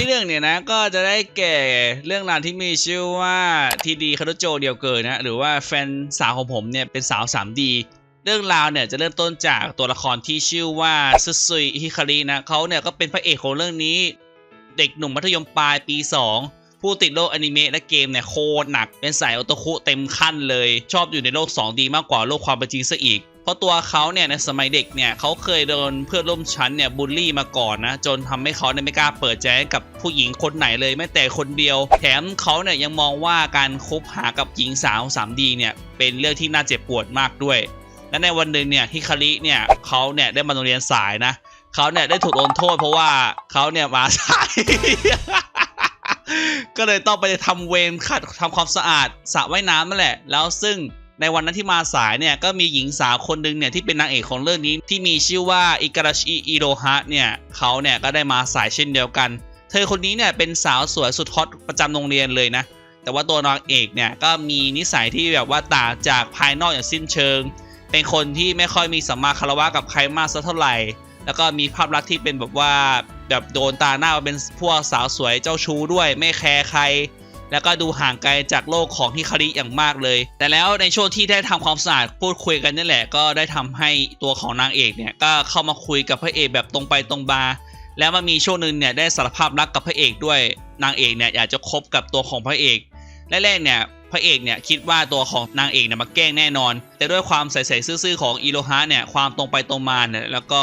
ที่หนึ่งเนี่ยนะก็จะได้แก่เรื่องราวที่มีชื่อว่าทีดีคารุโจเดียวเกินนะหรือว่าแฟนสาวของผมเนี่ยเป็นสาว 3D เรื่องราวเนี่ยจะเริ่มต้นจากตัวละครที่ชื่อว่าซุซุยฮิคารินะเขาเนี่ยก็เป็นพระเอกของเรื่องนี้ เด็กหนุ่มมัธยมปลายปี 2 ผู้ติดโลกอนิเมะและเกมเนี่ยโคตรหนัก เป็นสายโอตาคุเต็มขั้นเลย ชอบอยู่ในโลก 2D มากกว่าโลกความเป็นจริงซะอีกเพราะตัวเขาเนี่ยในสมัยเด็กเนี่ยเขาเคยโดนเพื่อนร่วมชั้นเนี่ยบูลลี่มาก่อนนะ จนทำให้เขาเนี่ยไม่กล้าเปิดใจกับผู้หญิงคนไหนเลยแม้แต่คนเดียว แถมเขาเนี่ยยังมองว่าการคบหากับหญิงสาว 3D เนี่ยเป็นเรื่องที่น่าเจ็บปวดมากด้วย และในวันหนึ่งเนี่ยฮิคาริเนี่ยเขาเนี่ยได้มาโรงเรียนสายนะเขาเนี่ยได้ถูกลงโทษเพราะว่าเขาเนี่ยมาสาย ก็เลยต้องไปทำเวรขัดทำความสะอาดสระว่ายน้ำนั่นแหละ แล้วซึ่งในวันนั้นที่มาสายเนี่ยก็มีหญิงสาวคนหนึ่งเนี่ยที่เป็นนางเอกของเรื่องนี้ที่มีชื่อว่าอิการาชิอิโรฮะเนี่ยเขาเนี่ยก็ได้มาสายเช่นเดียวกัน เธอคนนี้เนี่ยเป็นสาวสวยสุดฮอตประจำโรงเรียนเลยนะ แต่ว่าตัวนางเอกเนี่ยก็มีนิสัยที่แบบว่าต่างจากภายนอกอย่างสิ้นเชิง เป็นคนที่ไม่ค่อยมีสัมมาคารวะกับใครมากสักเท่าไหร่ แล้วก็มีภาพลักษณ์ที่เป็นแบบว่า แบบโดนตาหน้าเป็นพวกสาวสวยเจ้าชู้ด้วยไม่แคร์ใคร แล้วก็ดูห่างไกลจากโลกของฮิคาริอย่างมากเลย แต่แล้วในช่วงที่ได้ทำความสะอาดพูดคุยกันนี่แหละ ก็ได้ทำให้ตัวของนางเอกเนี่ยก็เข้ามาคุยกับพระเอกแบบตรงไปตรงมาแล้วมันมีช่วงหนึ่งเนี่ยได้สารภาพรักกับพระเอกด้วยนางเอกเนี่ยอยากจะคบกับตัวของพระเอกแรกๆเนี่ยพระเอกเนี่ยคิดว่าตัวของนางเอกเนี่ยมาแกล้งแน่นอน แต่ด้วยความใส่ๆซื่อๆของอิโรฮะเนี่ยความตรงไปตรงมาเนี่ยแล้วก็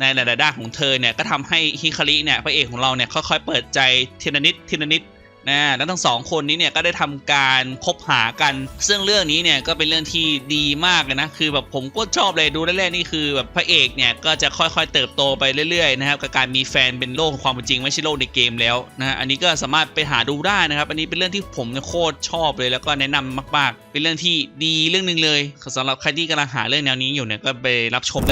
ในหลายๆด้านของเธอเนี่ยก็ทำให้ฮิคาริเนี่ยพระเอกของเราเนี่ยค่อยๆเปิดใจทีละนิดทีละนิดนะแล้วทั้งสองคนนี้เนี่ยก็ได้ทำการคบหากัน ซึ่งเรื่องนี้เนี่ยก็เป็นเรื่องที่ดีมากเลยนะ คือแบบผมก็ชอบเลยดูแรกๆนี่คือแบบพระเอกเนี่ยก็จะค่อยๆ เติบโตไปเรื่อยๆนะครับกับการมีแฟนเป็นโลกของความเป็นจริงไม่ใช่โลกในเกมแล้วนะอันนี้ก็สามารถไปหาดูได้นะครับ อันนี้เป็นเรื่องที่ผมโคตรชอบเลยแล้วก็แนะนำมาก ๆ เป็นเรื่องที่ดีเรื่องหนึ่งเลยสำหรับใครที่กำลังหาเรื่องแนวนี้อยู่เนี่ยก็ไปรับชมได้